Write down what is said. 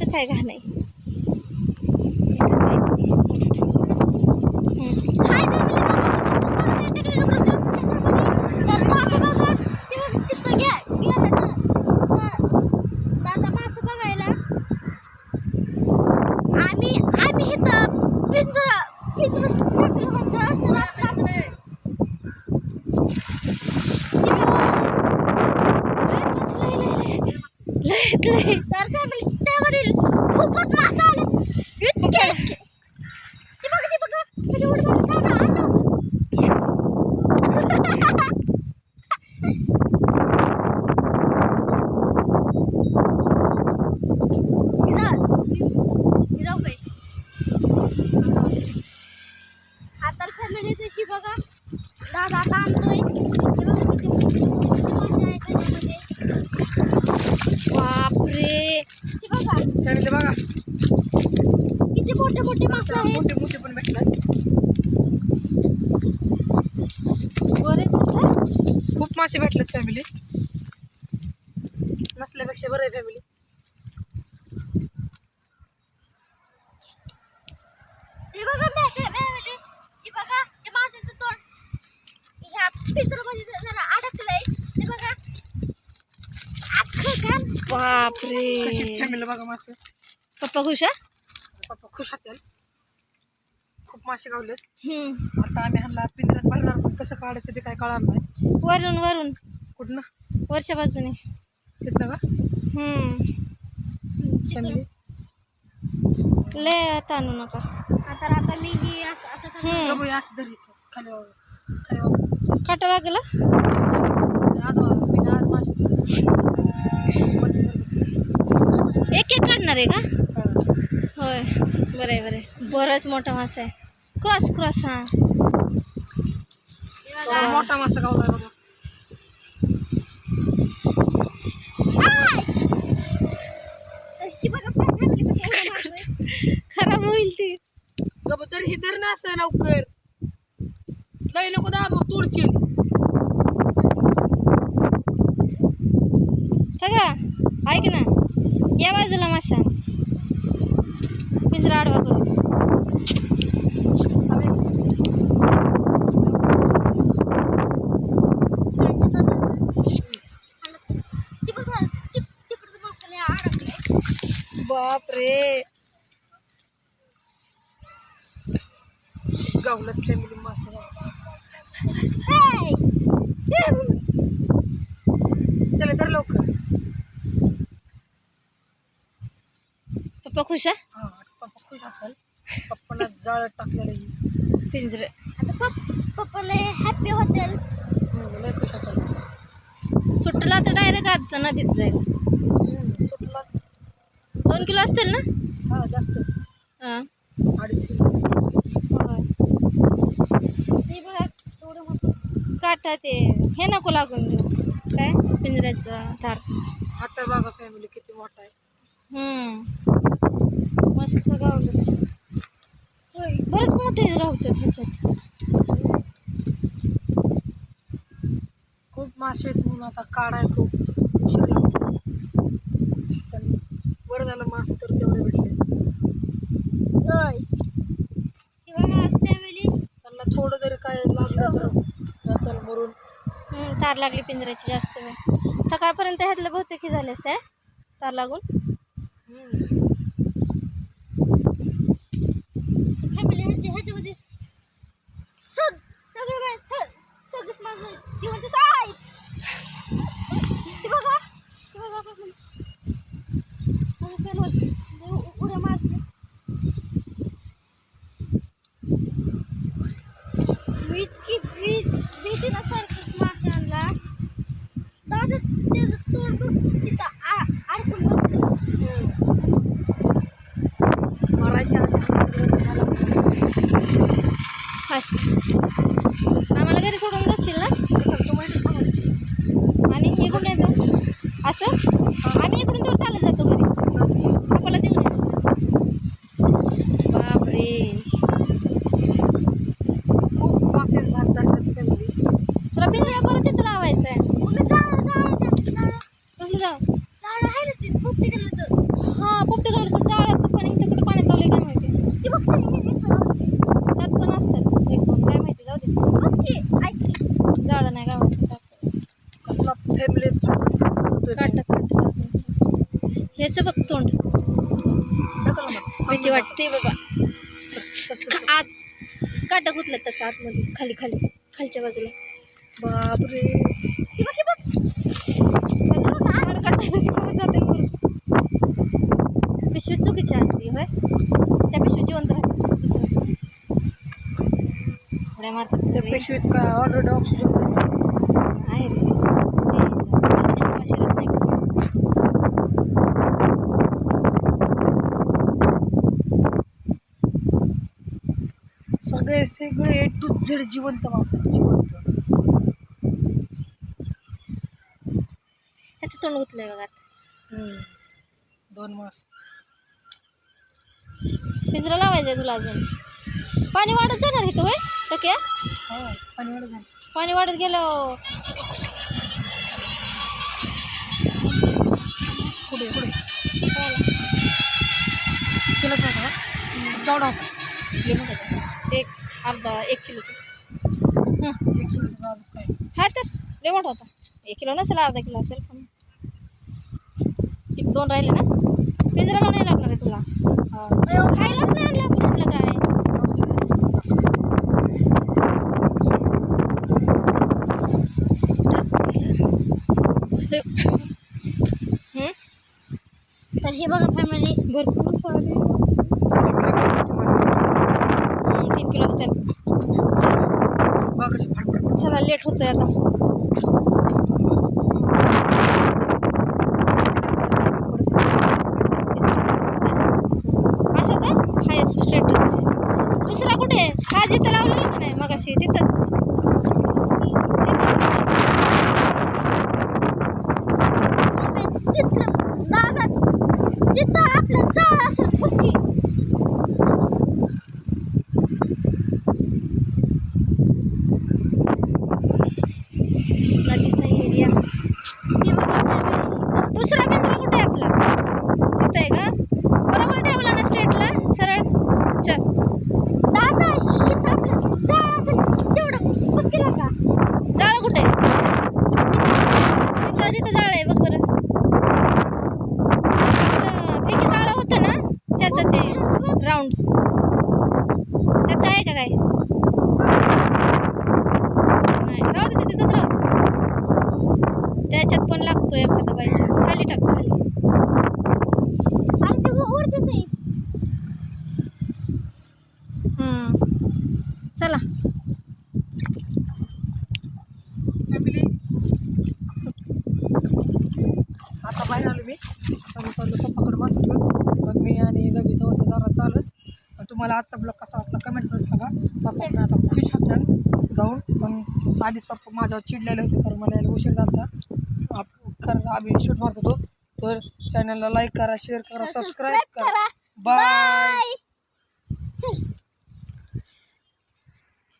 तर काय घाण आहे आम्ही आम्ही इथं पिंजरा पिंजरा टाकलं होतं तर आता लय लय तर फॅमिली त्यावरील खूपच मासा आले इतके ते बघा ते बघा किती उडी मारते. दादा, आण लवकर. इधर. इधर उभे. आता फॅमिलीचं ही बघा दादा आता आणतोय हे बघा किती किती मासे आहेत त्याच्यामध्ये बापरे हे बघा फॅमिली बघा किती मोठे मोठे मोठे पण भेटतात खूप मासे भेटलेत फॅमिली नसल्यापेक्षा बरं आहे फॅमिली हे. हे हे हे कशी बापरे फॅमिली बघा मासे. पप्पा खुश आहे? पप्पा खुश होतील. मासे गावलेत. हम्म. आता आम्ही ह्यांना पिंजऱ्यात भरणार पण कसं काढायचं ते काय कळणार नाही. वरून वरून. कुठनं? वरच्या बाजूने तिथनं का? हम्म. फॅमिली? लय ताणू नका. आता आता मी ही असं असं करणार. हम्म. गबू असं धरी इथं. खाली वावर. खाली वावर. काटा लागला? आज मी आज मासे एक एक काढणार आहे का? हा. होय. बरं आहे बरं आहे. बरंच मोठा मासा आहे. क्रॉस क्रॉस हा बघा. मोठा मासा गावला बघा बघा. खराब होईल ती गबू तर हे धर ना असं लवकर लय नको दाब तोडशील का ऐक ना या बाजूला मासा पिंजरा आडवा करू ती बघा ती- तिकडचं माणसाला अडकलंय. बापरे. गावलात फॅमिली मासे! चला तर लवकर. पप्पा खुश आहे? हा पप्पा खुश असाल पप्पाला जाळ टाकलेलं. पिंजरे. आता पप- पप्पाला हॅपी लय खुश असाल सुट्टला तर डायरेक्ट आज नदीत जाईल सुटला दोन किलो असतील ना? हा जास्त. हां. अडीच किलो. हे बघा मोठं काटा ते हे नको लागून देऊ. काय? पिंजऱ्याचं तार हा तर बघा फॅमिली किती मोठा आहे. हम्म. मस्त गावलं. होय बरेच मोठे गावतात ह्याच्यात. खूप मासे आहेत म्हणून आता काढाय खूप उशीर लागतो. बरं झालं मासे तर तेवढे भेटले. त्यांना थोडं जरी काय लागलं तर जाताल मरून हम्म, तार लागली पिंजऱ्याची जास्त वेळ. सकाळपर्यंत ह्यातलं बहुतेक हे झाले असते तार लागून हम्म. फॅमिली ह्याच्या ह्याच्यामध्ये सग सगळं बाय स- सगळंच माझं ती म्हणते काय ती बघा ती बघा family. माझं fan वर लय उ- उड्या मारते मी इतकी भीत भीती नसारखंच मासे आणला दादा त्याचं तोंड बघ तिथं आ- अडकून बसलं मरायच्या फास्ट आम्हाला घरी सोडून जाशील ना आणि इकडून येतो असं आम्ही इकडून तेवढं चालत जातो घरी पप्पाला देऊन येतो बापरे खूप मासे धरतात फॅमिली तुला पिंजरा परत तिथं लावायचं आहे मग जाळं जाळं त्या- जाळं कसलं जाऊ जाळं आहे ना ते पोपटी कलरचं हां पोपटी कलरचं ती बघ तरी हे एक लावते. त्यात पण असतात एक दोन काय माहिती जाऊ दे बघ की ऐक की झाडं नाही गावात कसला फॅमिली काट ह्याचं बघ तोंड. भीती वाटते बाबा. आत काटा कुठलं त्याचं आतमध्ये खाली खाली खालच्या बाजूला. बापरे. की. पिशवी चुकीची आणली होय? त्या पिशवी जिवंत राहते. पिशवीत काय ऑलरेडी ऑक्सिजन आहे रे ते, पाण्याने शिरत नाही कसं. सगळे सगळे ए टू झेड जिवंत माणसं जिवंत. ह्याचं तोंड गुतलंय बघा. हम्म. दोन मास. पिंजरा लावायचा तुला अजून. पाणी वाढत जाणार इथं होय? टक्या हा पाणी वाढत झालं पाणी वाढत गेलं पुढे पुढे चिलक नव्हता का हे का? एक अर्धा एक किलोचं हं. तर लय मोठा होता. एक किलो नसेल अर्धा किलो असेल पण एक दोन राहिले ना. पिंजराला नाही लागणार आहे तुला. हा खायलाच नाही आणलं आपण काय? तर हे बघा फॅमिली भरपूर सारे तीन किलो फडफड चला लेट होतोय आता. असंच आहे? हाय स्टेटस दुसरा कुठे? आहे? हा जिथं लावलेला का नाही? मगाशी तिथंच तिथलं दादा तिथं आपलं जाळ असेल बुद्धी नदीचा एरिया हे बघा फॅमिली दुसरा बिंदू कुठे आहे आपला तिथं आहे का बरोबर ठेवला ना स्ट्रेटला सरळ चल दादा इथं आपलं जाळ असेल तेवढं बघ केलं का जाळ कुठे आहे? तिथं तिथं जाळ आहे बघ बरं आपलं पैकी जाळं होतं ना त्याचं ते राऊंड त्यात काय आहे का काय नाही राहू दे ते तिथंच राहू दे. त्याच्यात पण लागतो एखादा बाय चान्स खाली टाक खाली आणि ते वर- वरतीच आहे हम्म. चला. फॅमिली आता बाहेर आलो मी. आता मी चाललो पप्पाकडे मासे घेऊन मग मी आणि जरा तुम्हाला आजचा ब्लॉग कसा वाटला कमेंट करून सांगा. पप्पा आता खुश होत्या जाऊन. पण आधीच पप्पा माझ्यावर चिडलेले होते कारण मला यायला उशीर होता. आप- कारण आम्ही शूट मारत होतो. तर चॅनलला लाईक करा शेअर करा सबस्क्राईब करा. बाय